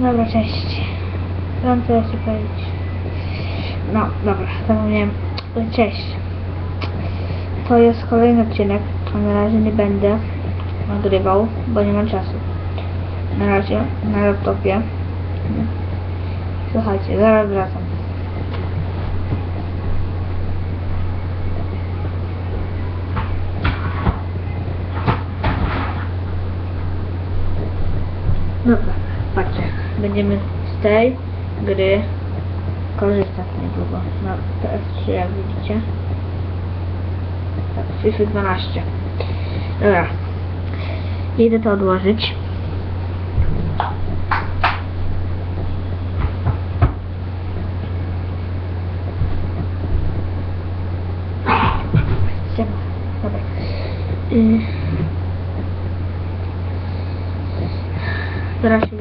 Dobra, cześć. Mam co jeszcze powiedzieć. No, dobra, zapomniałem. Cześć. To jest kolejny odcinek, a na razie nie będę nagrywał, bo nie mam czasu. Na razie na laptopie. Słuchajcie, zaraz wracam. Dobra, Patrzcie, będziemy z tej gry korzystać niedługo no, na PS3, jak widzicie. Tak, FIFA 12. Dobra. Idę to odłożyć. Dobra. Y. Teraz